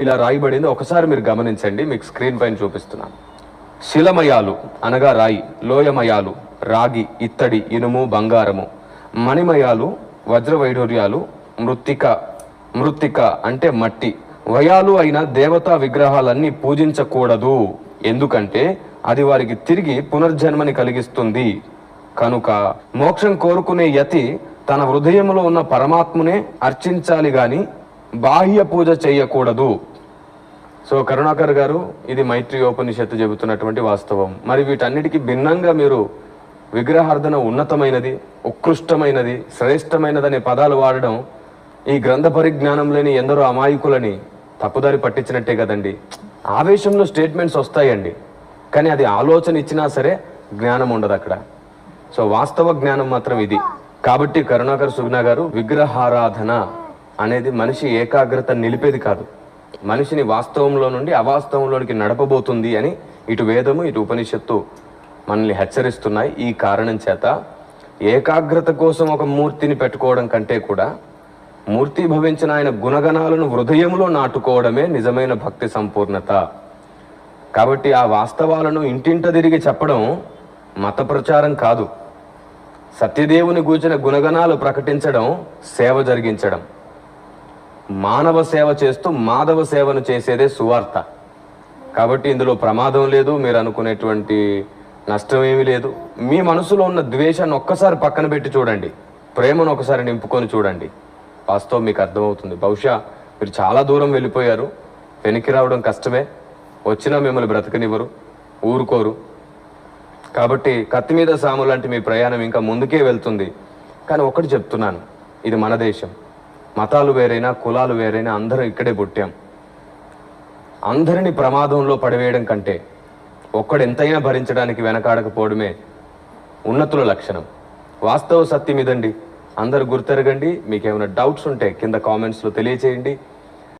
ఇలా రాయబడింది. ఒకసారి మీరు గమనించండి. మీకు స్క్రీన్ పైన చూపిస్తున్నాను. శిలమయాలు అనగా రాయి లోయమయాలు రాగి ఇత్తడి ఇనుము బంగారము. మణిమయాలు వజ్ర వైఢూర్యాలు మృత్తిక మృత్తిక అంటే మట్టి. వయాలు అయిన దేవతా విగ్రహాలన్నీ పూజించకూడదు. ఎందుకంటే అది వారికి తిరిగి పునర్జన్మని కలిగిస్తుంది. కనుక మోక్షం కోరుకునే యతి తన హృదయంలో ఉన్న పరమాత్మునే అర్చించాలి గాని బాహ్య పూజ చేయకూడదు. సో కరుణాకర్ గారు ఇది మైత్రి ఉపనిషత్తు చెబుతున్నటువంటి వాస్తవం. మరి వీటన్నిటికీ భిన్నంగా మీరు విగ్రహార్థన ఉన్నతమైనది ఉత్కృష్టమైనది శ్రేష్టమైనదనే పదాలు వాడడం ఈ గ్రంథ పరిజ్ఞానం లేని ఎందరో అమాయకులని తప్పుదారి పట్టించినట్టే కదండి. ఆవేశంలో స్టేట్మెంట్స్ వస్తాయండి కానీ అది ఆలోచన ఇచ్చినా సరే జ్ఞానం ఉండదు అక్కడ. సో వాస్తవ జ్ఞానం మాత్రం ఇది. కాబట్టి కరుణాకర్ సుగ్నా గారు విగ్రహారాధన అనేది మనిషి ఏకాగ్రత నిలిపేది కాదు. మనిషిని వాస్తవంలో నుండి అవాస్తవంలోనికి నడపబోతుంది అని ఇటు వేదము ఇటు ఉపనిషత్తు మనల్ని హెచ్చరిస్తున్నాయి. ఈ కారణం చేత ఏకాగ్రత కోసం ఒక మూర్తిని పెట్టుకోవడం కంటే కూడా మూర్తి భవించిన ఆయన గుణగణాలను హృదయంలో నాటుకోవడమే నిజమైన భక్తి సంపూర్ణత. కాబట్టి ఆ వాస్తవాలను ఇంటింట తిరిగి చెప్పడం మత ప్రచారం కాదు. సత్యదేవుని గూచిన గుణగణాలు ప్రకటించడం సేవ జరిగించడం. మానవ సేవ చేస్తూ మాధవ సేవను చేసేదే సువార్త. కాబట్టి ఇందులో ప్రమాదం లేదు మీరు అనుకునేటువంటి నష్టం ఏమీ లేదు. మీ మనసులో ఉన్న ద్వేషాన్ని ఒక్కసారి పక్కన పెట్టి చూడండి. ప్రేమను ఒకసారి నింపుకొని చూడండి. వాస్తవం మీకు అర్థమవుతుంది. బహుశా మీరు చాలా దూరం వెళ్ళిపోయారు. వెనక్కి రావడం కష్టమే. వచ్చినా మిమ్మల్ని బ్రతకనివ్వరు ఊరుకోరు. కాబట్టి కత్తి మీద సాము లాంటి మీ ప్రయాణం ఇంకా ముందుకే వెళ్తుంది. కానీ ఒకటి చెప్తున్నాను. ఇది మన దేశం. మతాలు వేరైనా కులాలు వేరైనా అందరం ఇక్కడే పుట్టాం. అందరిని ప్రమాదంలో పడివేయడం కంటే ఒక్కడెంతైనా భరించడానికి వెనకాడకపోవడమే ఉన్నతుల లక్షణం. వాస్తవ సత్యం ఇదండి. అందరు గుర్తెరగండి. మీకేమైనా డౌట్స్ ఉంటే కింద కామెంట్స్లో తెలియచేయండి.